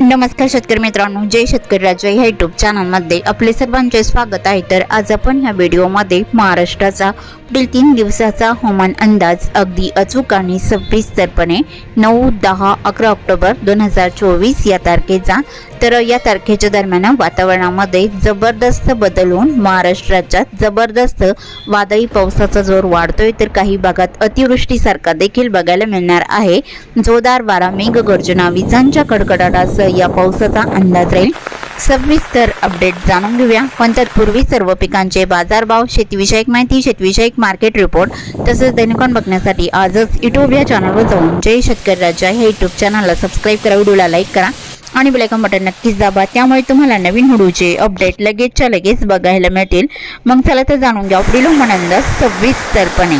नमस्कार शेतकरी मित्रांनो जय शेतकरी राजा ह्या युट्यूब चॅनलमध्ये आपले सर्वांचे स्वागत आहे. तर आज आपण ह्या व्हिडिओमध्ये महाराष्ट्राचा पुढील तीन दिवसाचा हवामान अंदाज अगदी अचूक आणि सविस्तरपणे नऊ दहा अकरा ऑक्टोबर दोन हजार चोवीस या तारखेचा तर या तारखेच्या दरम्यान वातावरणामध्ये जबरदस्त बदल होऊन महाराष्ट्राच्या जबरदस्त वादळी पावसाचा जोर वाढतोय तर काही भागात अतिवृष्टीसारखा देखील बघायला मिळणार आहे. जोरदार वारा मेघगर्जना विजांच्या कडकडाटासह या पावसाचा अंदाज राहील. सविस्तर अपडेट जाणून घेऊया. पण तत्पूर्वी सर्व पिकांचे बाजारभाव शेतीविषयक माहिती शेतीविषयक मार्केट रिपोर्ट तसेच दैनिकॉन बघण्यासाठी आजच युट्यूब या चॅनलवर जाऊन जय शेतकरी राजा हे युट्यूब चॅनलला सबस्क्राईब करा. व्हिडिओला लाईक करा. आणि बेलायकॉन बटन नक्कीच दाबा. त्यामुळे तुम्हाला नवीन व्हिडिओचे अपडेट लगेचच्या लगेच बघायला मिळतील. मग चला तर जाणून घ्या. पुढील अंदाज सविस्तरपणे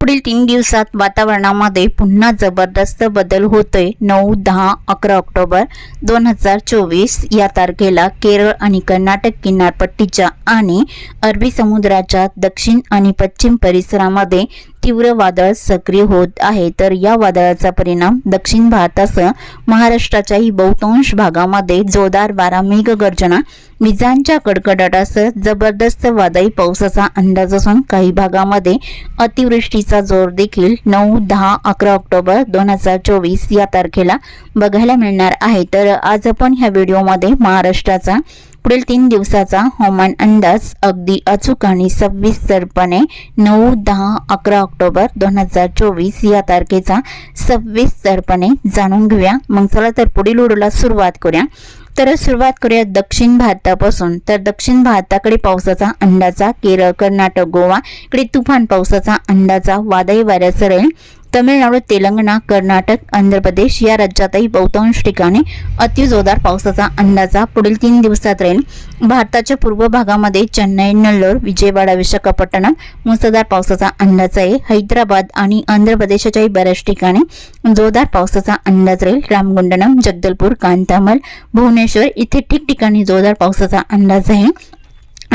पुढील तीन दिवसात वातावरणामध्ये पुन्हा जबरदस्त बदल होतोय. नऊ दहा अकरा ऑक्टोबर दोन हजार चोवीस. या तारखेला केरळ आणि कर्नाटक किनारपट्टीच्या आणि अरबी समुद्राच्या दक्षिण आणि पश्चिम परिसरामध्ये तीव्र वादळ सक्रिय होत आहे तर या वादळाचा परिणाम दक्षिण भारतासह महाराष्ट्राच्याही बहुतांश भागामध्ये जोरदार वारा मेघगर्जना विजांच्या कडकडाटासह जबरदस्त वादळी पावसाचा अंदाज असून काही भागामध्ये अतिवृष्टीचा जोर देखील नऊ दहा अकरा ऑक्टोबर दोन हजार चोवीस या तारखेला बघायला मिळणार आहे. तर आज आपण ह्या व्हिडिओमध्ये महाराष्ट्राचा पुढील तीन दिवसाचा हवामान अंदाज अगदी अचूक आणि सव्वीसरपणे नऊ दहा अकरा ऑक्टोबर दोन हजार चोवीस या तारखेचा सव्वीसरपणे जाणून घेऊया. मग चला तर पुढील उडूला सुरुवात करूया. तर सुरुवात करूया दक्षिण भारतापासून. तर दक्षिण भारताकडे पावसाचा अंदाजा केरळ कर्नाटक गोवा इकडे तुफान पावसाचा अंदाजा वादळी वाऱ्यासह राहील तमिळनाडू तेलंगणा कर्नाटक आंध्र प्रदेश या राज्यातही बहुतांश ठिकाणी अतिजोरदार पावसाचा अंदाजा पुढील तीन दिवसात राहील भारताच्या पूर्व भागामध्ये चेन्नई नल्लोर विजयवाडा विशाखापट्टणम मुसळधार पावसाचा अंदाज आहे. हैदराबाद आणि आंध्र प्रदेशाच्याही बऱ्याच ठिकाणी जोरदार पावसाचा अंदाज राहील. रामगुंडनम जगदलपूर कांतामल भुवनेश्वर इथे ठिकठिकाणी जोरदार पावसाचा अंदाज आहे.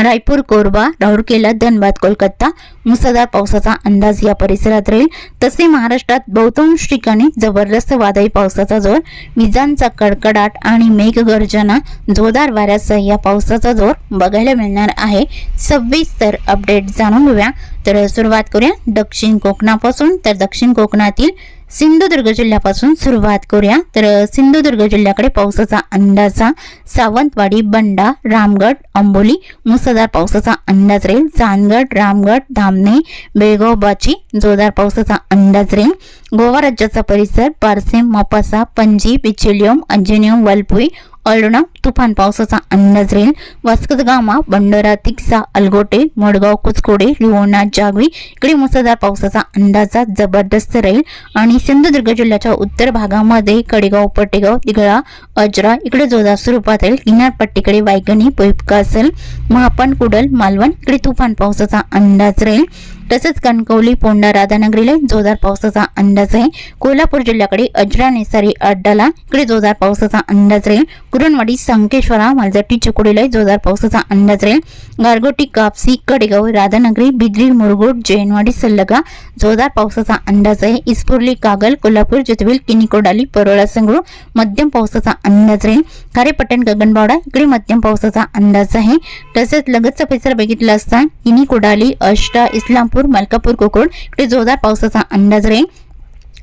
रायपूर कोरबा राऊरकेला धनबाद कोलकाता मुसळधार पावसाचा अंदाज या परिसरात राहील. तसे महाराष्ट्रात बहुतांश ठिकाणी जबरदस्त वादळी पावसाचा जोर विजांचा कडकडाट आणि मेघगर्जना जोरदार वाऱ्यासह या पावसाचा जोर बघायला मिळणार आहे. सविस्तर अपडेट जाणून घेऊया. तर सुरुवात करूया दक्षिण कोकणापासून. तर दक्षिण कोकणातील सिंधुदुर्ग जिल्ह्यापासून सुरुवात करूया. तर सिंधुदुर्ग जिल्ह्याकडे पावसाचा अंदाजा सावंतवाडी बंडा रामगड अंबोली मुसळधार पावसाचा अंदाज राहील. चांदगड रामगड धामणे बेळगाव बाची जोरदार पावसाचा अंदाज राहील. गोवा राज्याचा परिसर पारसेम मोपासा पणजी पिचेलियम अंजनियम वलपुई अळणा तुफान पावसाचा अंदाज राहील वास्कदगामा बंडोरा तिक्सा अलगोटे मडगाव कुचकोडे लोणा जागवी इकडे मुसळधार पावसाचा अंदाजा जबरदस्त राहील आणि सिंधुदुर्ग जिल्ह्याच्या उत्तर भागामध्ये कडेगाव पटेगाव दिगळा अजरा इकडे जोरदार स्वरूपात राहील किनारपट्टीकडे वायगणी पैपकासल महापण कुडल मालवण इकडे तुफान पावसाचा अंदाज राहील तसेच कणकवली पोंडा राधानगरीला जोरदार पावसाचा अंदाज आहे. कोल्हापूर जिल्ह्याकडे अजरा नेसारी अड्डाला इकडे जोरदार पावसाचा अंदाज राहील कुरणवाडी संकेश्वरा मालजटी चिकोडीला जोरदार पावसाचा अंदाज राहील गारगोटी कापसी कडेगाव राधानगरी बिद्री मुरगुड जैनवाडी सल्लगा जोरदार पावसाचा अंदाज आहे. इस्पुर्ली कागल कोल्हापूर जितवेल किनिकोडाली परोळा संगरू मध्यम पावसाचा अंदाज राहील खारेपट्टण गगनबावडा इकडे मध्यम पावसाचा अंदाज आहे. तसेच लगतचा परिसर बघितला असता किनी कोडाली अष्टा इस्लामपूर मलकापूर कोकण इकडे जोरदार पावसाचा अंदाज राहील.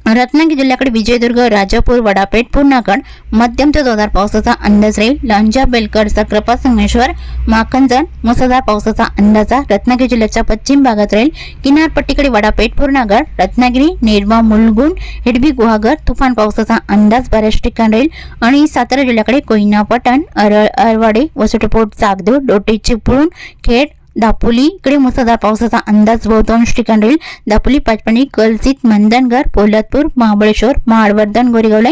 रत्नागिरी जिल्ह्याकडे विजयदुर्ग राजापूर वडापेठ पूर्णागड मध्यम ते जोरदार पावसाचा अंदाज राहील. लांजा बेलकर सक्रपा संगमेश्वर माखनजण मुसळधार पावसाचा अंदाजा रत्नागिरी जिल्ह्याच्या पश्चिम भागात राहील. किनारपट्टीकडे वडापेठ पूर्णागड रत्नागिरी निर्मा मुलगुण हिडबी गुहागर तुफान पावसाचा अंदाज बऱ्याच ठिकाणी राहील. आणि सातारा जिल्ह्याकडे कोयना अरळ अरवाडे वसुटपोट चाकदूर डोटे चिपळूण खेड दापोली इकडे मुसळधार पावसाचा अंदाज बहुतांश ठिकाण राहील दापोली पाचपणी कलचित मंदनगर पोलादपूर महाबळेश्वर महाडवर्धन गोरेगावला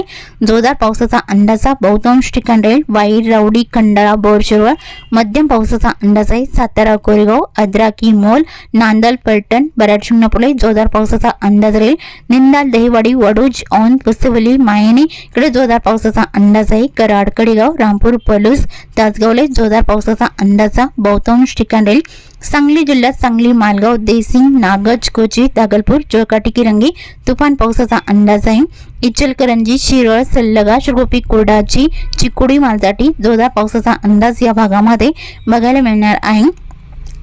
जोरदार पावसाचा अंदाजा बहुतांश ठिकाण राहील वाईर रावडी खंडाळा बोरशिरवळ मध्यम पावसाचा अंदाज आहे. सातारा कोरेगाव अद्राकी मोल नांदल पलटण बराड शिंगणापुले जोरदार पावसाचा अंदाज राहील. निंदाल दहिवाडी वडूज औंध पुस्तवली मायणी इकडे जोरदार पावसाचा अंदाज आहे. कराड कडेगाव रामपूर पलूस तासगावला जोरदार पावसाचा अंदाजा बहुतांश ठिकाण राहील सांगली जिल्ह्यात सांगली मालगाव देसिंग नागज कोची दागलपूर जळकाटी किरंगी तुफान पावसाचा अंदाज आहे. इचलकरंजी शिरळ सल्लगा शिरगोपी कोरडाची चिकोडी मालजाटी जोरदार पावसाचा अंदाज या भागामध्ये बघायला मिळणार आहे.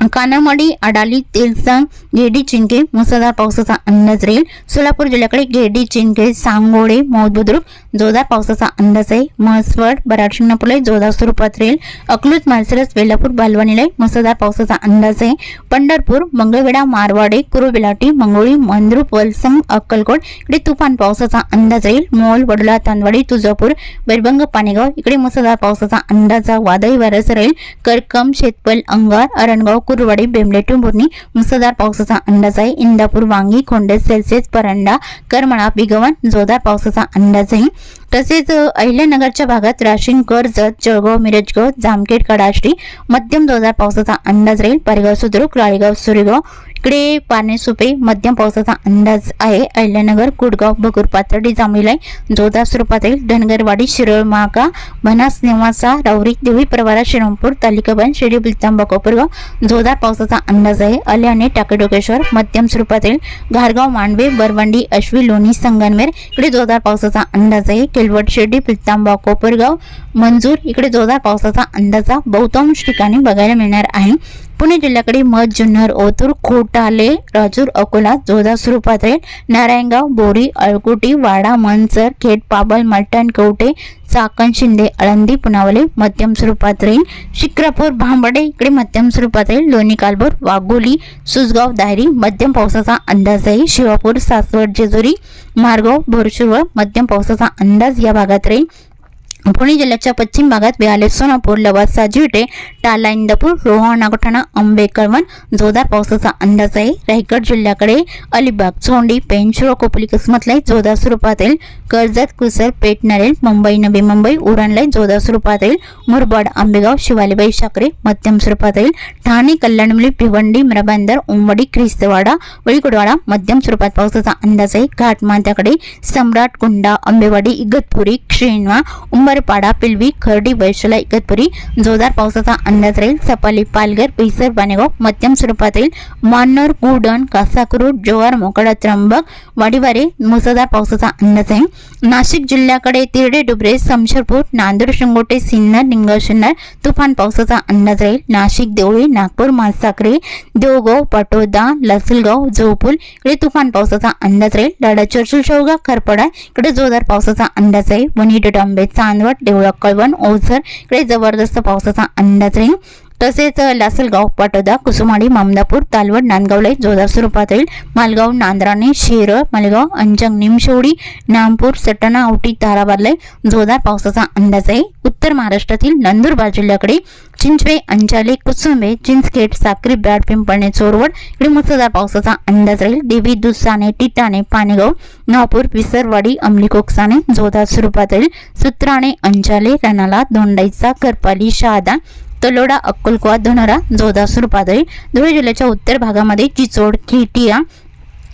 कानामडी अडाली तेलसंग गेडी चिंके मुसळधार पावसाचा अंदाज राहील. सोलापूर जिल्ह्याकडे गेडी चिंके सांगोडे मौद बुद्रुक जोरदार पावसाचा अंदाज आहे. म्हसवड बराड शिंगणापूरला जोरदार स्वरूपात राहील. अकलूत मालसरस वेल्हापूर बालवानीला मुसळधार पावसाचा अंदाज आहे. पंढरपूर मंगळवेढा मारवाडे कुरुबिलाटी मंगोळी मंद्रुप वलसंग अक्कलकोट इकडे तुफान पावसाचा अंदाज राहील. मोल वडोला तांदवाडी तुळजापूर बैरभंग पाणेगाव इकडे मुसळधार पावसाचा अंदाज वादळी वारस राहील. करकम शेतपल अंगार अरणगाव कुरवाडी बेमडेटू टुंबुर्णी मुसळधार पावसाचा अंदाज आहे इंदापूर वांगी खोंडे सेल्सिअस परंडा करमळा बिगवन जोरदार पावसाचा अंदाज आहे तसेच अहिल्यानगरच्या भागात राशीन कर्जत जळगाव मिरजगाव जामखेड कडाश्री मध्यम जोरदार पावसाचा अंदाज राहील. पारेगाव सुद्रुक राळेगाव सुरेगाव इकडे पानेसुपे मध्यम पावसाचा अंदाज आहे. अहिल्यानगर कुडगाव भगूर पाथर्डी जांभीलाई जोरदार स्वरूपात धनगरवाडी शिरोळ महाका बनास नेवासा रावरी देवी प्रवारा श्रीरामपूर तालिकाबन शिर्डी बिलतांबा कोपरगाव जोरदार पावसाचा अंदाज आहे. अल्याने टाकेडोकेश्वर मध्यम स्वरूपात राहील घारगाव मांडवे बरवंडी अश्वी लोणी संगनमेर इकडे जोरदार पावसाचा अंदाज आहे. केलवट शिर्डी पिलतांबा कोपरगाव मंजूर इकडे जोरदार पावसाचा अंदाजा बहुतांश ठिकाणी बघायला मिळणार आहे. पुणे जिल्ह्याकडे मध जुन्नर ओतूर खोटाले राजूर अकोला जोधा सुरुपात्रे राहील नारायणगाव बोरी अळकुटी वाडा मनसर खेड पाबल मलटण कवटे चाकण शिंदे आळंदी पुनावले मध्यम स्वरूपात राहील शिक्रापूर भांबडे इकडे मध्यम स्वरूपात राहील लोणी कालभोर वाघोली सुसगाव दायरी मध्यम पावसाचा अंदाज आहे शिवापूर सासवड जेजुरी मारगाव भोरशिवळ मध्यम पावसाचा अंदाज या भागात राहील पुणे जिल्ह्याच्या पश्चिम भागात बिहाले सोनापूर लवासा जिवटे टाला इंदापूर रोहा नागोठाणा आंबेकळवण जोरदार पावसाचा अंदाज आहे. रायगड जिल्ह्याकडे अलिबाग चोंडी पेंचुरा कोपली किस्मतलाई जोरदार स्वरूपात येईल. कर्जत कुसर पेठ मुंबई नवी मुंबई उरणलाई जोरदार स्वरूपात येईल. मुरबाड आंबेगाव शिवालीबाई शाकरे मध्यम स्वरूपात येईल. ठाणे कल्याणमुली भिवंडी मरबांदर उंबडी ख्रिस्तवाडा वळीकुडवाडा मध्यम स्वरूपात पावसाचा अंदाज आहे. घाटमाथ्याकडे सम्राट कुंडा आंबेवाडी इगतपुरी क्षीणवा पाडा पिलवी खर्डी वैशला इगतपुरी जोरदार पावसाचा अंदाज राहील. सपाली पालघर पैसर बानेगाव मध्यम स्वरूपात राहील मान्नर गुडण कासाकुरू जोवार मोकडा त्र्यंबक वाडीवारे मुसळधार पावसाचा अंदाज आहे नाशिक जिल्ह्याकडे तिरडे डुबरे समशरपूर नांदूर शिंगोटे सिन्नर निंगळ शिन्नर तुफान पावसाचा अंदाज राहील. नाशिक देवळी नागपूर मालसाकरी देवगाव पाटोदा लसलगाव जोपूल इकडे तुफान पावसाचा अंदाज राहील. लाडा चर्चूल शेवगा खरपडा इकडे जोरदार पावसाचा अंदाज आहे वणी चांद चांदवड देवळा कळवण ओझर. इकडे जबरदस्त पावसाचा अंदाज राहील. तसेच लासलगाव पाटोदा कुसुमाडी मामदापूर तालवड नांदगावला जोरदार स्वरूपात येईल मालगाव नांद्राणे शेर मालगाव अंजंग निमशेवडी नामपूर सटाणा औटी ताराबादला जोरदार पावसाचा अंदाज आहे. उत्तर महाराष्ट्रातील नंदुरबार जिल्ह्याकडे चिंचवे अंचाले कुसुंबे चिंचखेड साक्री ब्रॅड पिंपळणे चोरवड इकडे मुसळधार पावसाचा अंदाज राहील. देवी दुसाने टिटाणे पानेगाव नापूर विसरवाडी अमली कोकसाने जोरदार स्वरूपात येईल सुत्राणे अंचाले रणाला दोंडाईचा करपाली शहादा तलोडा अक्कलकुवा धनोरा जोधासूर पादळी धुळे जिल्ह्याच्या उत्तर भागामध्ये चिचोड खेटिया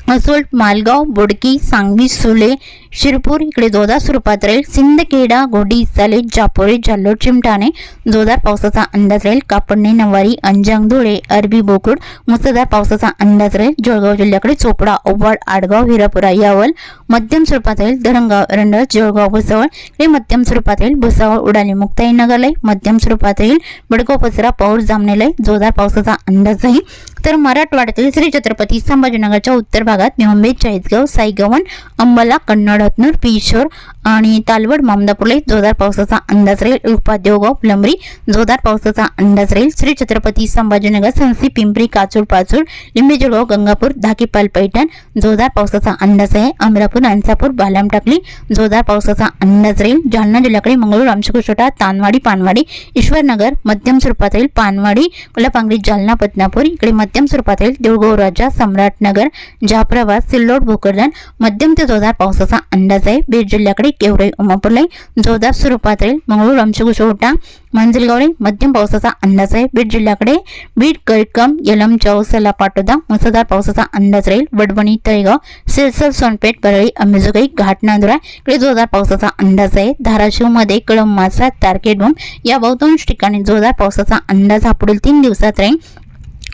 असोल मालगाव बोडकी सांगवी सुले शिरपूर इकडे जोरदार स्वरूपात राहील सिंदखेडा घोडी साले जापोळे जाल्लोड चिमटाणे जोरदार पावसाचा अंदाज राहील कापडणे नवारी अंजंग धुळे अरबी बोकुड मुसळधार पावसाचा अंदाज राहील जळगाव जिल्ह्याकडे चोपडा ओवाड आडगाव हिरापुरा यावल मध्यम स्वरूपात राहील धरणगाव रंडळ जळगाव भुसावळ इकडे मध्यम स्वरूपात राहील भुसावळ उडाली मुक्ताई नगरलय मध्यम स्वरूपात राहील बडगाव पसरा पाऊस जामनेलय जोरदार पावसाचा अंदाज राहील तर मराठवाड्यातील श्री छत्रपती संभाजीनगरच्या उत्तर भागात निवंबे चाळीसगाव साईगवन अंबाला कन्नड हतनूर पिशोर आणि तालवड मामदापूरला जोरदार पावसाचा अंदाज राहील. उपा देवगाव फुलंबरी जोरदार पावसाचा अंदाज राहील. श्री छत्रपती संभाजीनगर संसी पिंपरी काचूर पाचूर लिंबे जळगाव गंगापूर धाकीपाल पैठण जोरदार पावसाचा अंदाज आहे. अमरापूर अंसापूर बालाम टाकली जोरदार पावसाचा अंदाज राहील. जालना जिल्ह्याकडे मंगळूर रामशकुशोटा तानवाडी पानवाडी ईश्वरनगर मध्यम स्वरूपात राहील. पानवाडी कोल्हापांगरी जालना बदनापूर इकडे मध्यम मध्यम स्वरूपातील देऊळगाव राजा सम्राटनगर जाफराबाद सिल्लोड भोकरदन मध्यम ते जोरदार पावसाचा अंदाज आहे. बीड जिल्ह्याकडे केवराई उमापुलाई जोरदार स्वरूपात राहील मंगळूर रामशकुशोटा मंजलगावडे मध्यम पावसाचा अंदाज आहे. बीड जिल्ह्याकडे बीड कळकम यलम चौसला पाटोदा मुसळधार पावसाचा अंदाज राहील. वडवणी तळेगाव सिरसर सोनपेठ परळी अंबेजोगाई घाटनांदुरा इकडे जोरदार पावसाचा अंदाज आहे. धाराशिवमध्ये कळम मासा तारकेडोम या बहुतांश ठिकाणी जोरदार पावसाचा अंदाज हा पुढील तीन दिवसात राहील.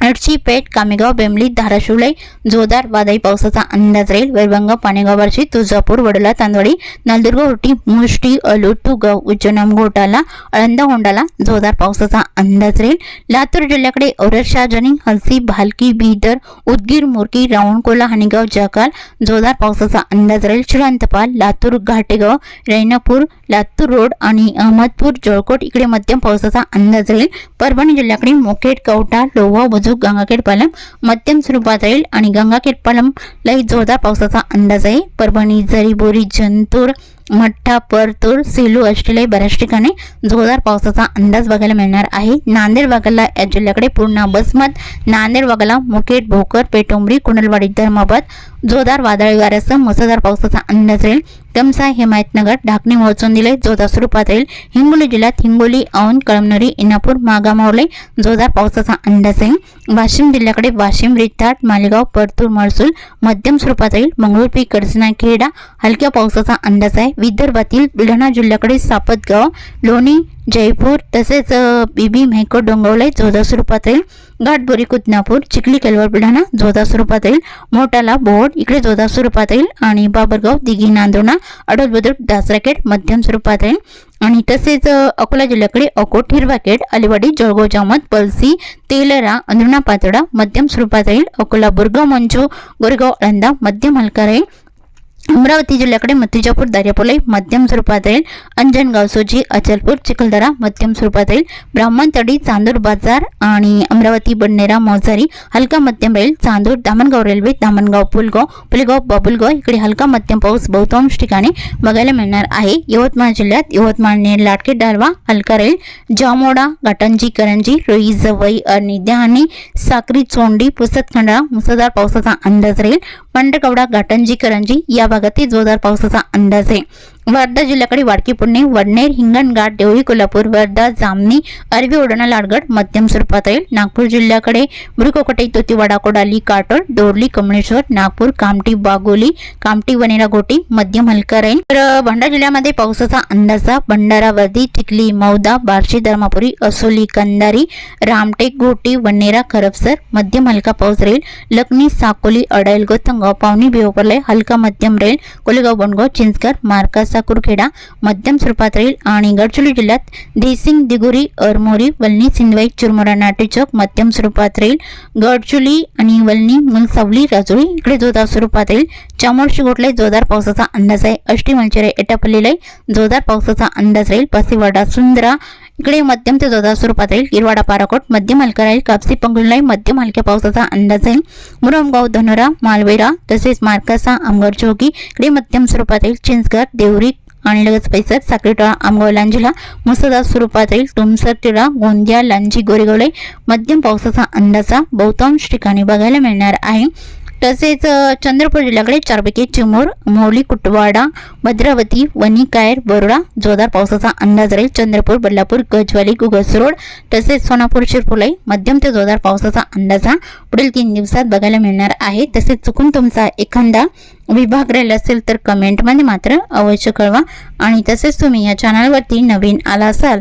अडची पेठ कामेगाव बेंबली धाराशिवलाई जोरदार वादळी पावसाचा अंदाज राहील. वैरभंग पाणेगाव बार्शी तुळजापूर वडोला तांदवाडी नलदुर्ग उटी मुष्टी अलूट तुगाव उज्जैन घोटाला अळंदा होंडाला जोरदार पावसाचा अंदाज राहील. लातूर जिल्ह्याकडे औरत शहाजनी हलसी भालकी बिदर उदगीर मुरकी रावणकोला हनीगाव जकाल जोरदार पावसाचा अंदाज राहील. श्रीरांतपाल लातूर घाटेगाव रैनापूर लातूर रोड आणि अहमदपूर जळकोट इकडे मध्यम पावसाचा अंदाज राहील. परभणी जिल्ह्याकडे मोखेड कवठा लोहा बुजुक गंगाखेड पालम मध्यम स्वरूपात राहील आणि गंगाखेड पालम लई जोरदार पावसाचा अंदाज आहे. परभणी जरीबोरी जंतूर मठ्ठा परतूर सेलू ऑस्ट्रेलिया बऱ्याच ठिकाणी जोरदार पावसाचा अंदाज बघायला मिळणार आहे. नांदेड भागाला या जिल्ह्याकडे पूर्ण बसमत नांदेड भागाला मुकेट भोकर पेटोंबरी कुंडलवाडी धर्माबाद जोरदार वादळी वाऱ्यासह मुसळधार पावसाचा अंदाज राहील. कमसा हिमायतनगर ढाकणे मोहचून दिले जोरदार स्वरूपात राहील. हिंगोली जिल्ह्यात हिंगोली औंध कळमनुरी इनापूर मागामावले जोरदार पावसाचा अंदाज आहे. वाशिम जिल्ह्याकडे वाशिम रिथाट मालेगाव परतूर महसूल मध्यम स्वरूपात राहील. मंगळूरपी कडसना खेडा हलक्या पावसाचा अंदाज आहे. विदर्भातील बुलढाणा जिल्ह्याकडे सापतगाव लोणी जयपूर तसेच बीबी मेहको डोंगवलाई जोधा स्वरूपात येईल. घाटबोरी कुदनापूर चिखली केलवर बुलढाणा जोधा स्वरूपात येईल. मोठाला बोर्ड इकडे जोधा स्वरूपात येईल. आणि बाबरगाव दिघी नांदोणा अडोल बुद्रुक दासराखेड मध्यम स्वरूपात येईल. आणि तसेच अकोला जिल्ह्याकडे अकोट हिरवाखेड अलिवाडी जळगाव जामत पलसी तेलरा अंधुणा पातोडा मध्यम स्वरूपात राहील अकोला बुरगाव मंजू गोरेगाव अळंदा मध्यम हलका राहील. अमरावती जिल्ह्याकडे मतिजापूर दार्यापोलाई मध्यम स्वरूपात राहील अंजनगाव सोजी अचलपूर चिखलदरा मध्यम स्वरूपात राहील ब्राह्मणतडी चांदूर बाजार आणि अमरावती बडनेरा मौजारी हलका मध्यम राहील चांदूर दामणगाव रेल्वे दामणगाव पुलगाव पुलगाव बाबुलगाव इकडे हलका मध्यम पाऊस बहुतांश ठिकाणी बघायला मिळणार आहे. यवतमाळ जिल्ह्यात यवतमाळ लाटके डालवा हलका राहील जामोडा घाटंजी करंजी रोई जवई आणि दहाणी साक्री चोंडी पुसतखंडा मुसळधार पावसाचा अंदाज राहील. पंढरकवडा घाटंजी करंजी या भागातील जोरदार पावसाचा अंदाज आहे. वर्धा जिल्ह्याकडे वाडकी पुणे वडनेर हिंगणघाट देवळी कोल्हापूर वर्धा जामनी अरबी ओढणा लाडगड मध्यम स्वरूपात राहील नागपूर जिल्ह्याकडे बुडकोकटे तोतीवाडा कोडाली काटोल दोरली कमळेश्वर नागपूर कामठी बागोली कामठी वनेरा गोटी मध्यम हलका राहील तर भंडारा जिल्ह्यामध्ये पावसाचा अंदाजा भंडारा वर्धी चिखली मौदा बार्शी धर्मापुरी असोली कंदारी रामटेक गोटी वनेरा खरपसर मध्यम हलका पाऊस राहील लखनी साकोली अडायलगो गोतंगाव पावनी बिहोपरले हलका मध्यम राहील कोलेगाव बनगाव चिंचकर मार्का साकुरखेडा मध्यम स्वरूपात राहील आणि गडचिरोली जिल्ह्यात देसिंग दिगुरी अरमोरी वलनी सिंदवाई चुरमुरा नाटे चौक मध्यम स्वरूपात राहील गडचुली आणि वलनी मुलसावली राजुळी इकडे जोरदार स्वरूपात राहील चामोड गोटले जोरदार पावसाचा अंदाज आहे. अष्टी मंचरे एटापल्लीला जोरदार पावसाचा अंदाज राहील. पासीवाडा सुंदरा इकडे मध्यम ते जोरदार स्वरूपात राहील. गिरवाडा पाराकोट मध्यम हलका राहील. कापसी पंगुलाई मध्यम हलक्या पावसाचा अंदाज आहे. मुरमगाव धनोरा मालवेरा तसेच मार्कासा आमगाव चौकी इकडे मध्यम स्वरूपात राहील. चिंचगड देवरी आणि लगेच पैसर साखरेटोळा आमगाव लांजीला. मुसळधार स्वरूपात राहील. तुमसर टिळा गोंदिया लांजी गोरेगोळे मध्यम पावसाचा अंदाजा बहुतांश ठिकाणी बघायला मिळणार आहे. तसेच चंद्रपूर जिल्ह्याकडे चारपैकी चिमूर मोहली कुटवाडा भद्रावती वनिकायर बरोडा जोरदार पावसाचा अंदाज राहील. चंद्रपूर बल्लापूर गजवाली गुगस रोड तसेच सोनापूर शिरपुलाई मध्यम ते जोरदार पावसाचा अंदाज हा पुढील तीन दिवसात बघायला मिळणार आहे. तसेच चुकून तुमचा एखादा विभाग राहिला असेल तर कमेंटमध्ये मात्र अवश्य कळवा. आणि तसेच तुम्ही या चॅनलवरती नवीन आला असाल